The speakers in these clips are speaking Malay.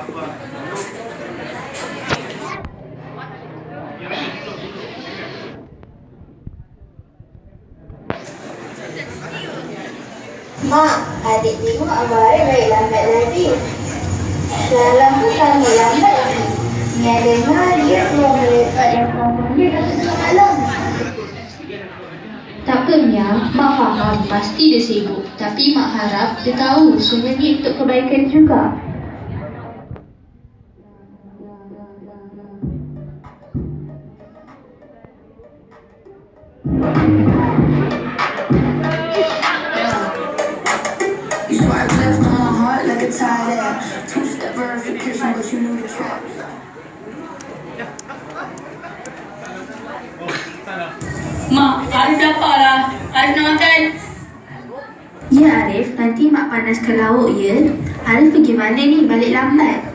Mak, adik ibu abah baik lambat lagi. Dalam tu kami lambat lagi. Ni ada mak dia keluar melepak dan kawan dia dah sesuai malam. Tak apa Mak faham. Pasti dia sibuk. Tapi Mak harap dia tahu sebenarnya untuk kebaikan juga. Mak, Arif dapat lah. Arif nak makan. Ya Arif, nanti Mak panaskan lauk ya. Arif pergi mana ni? Balik lambat.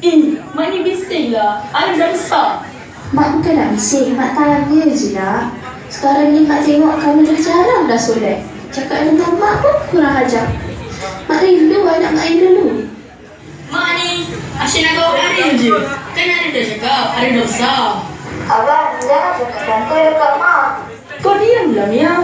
Eh, Mak ni bising lah. Arif dah besar. Mak bukan nak bising, Mak tanya je lah. Sekarang ni Mak tengok kamu dah jarang dah solat. Cakap dengan Mak pun kurang ajar. Mak rindu anak Mak yang dulu. Mak ni, asyik nak kau Arif je. Kan Arif dah cakap, Arif dah besar. Abang, jangan cakap santai dekat Mak. Kau diam lah, Mia.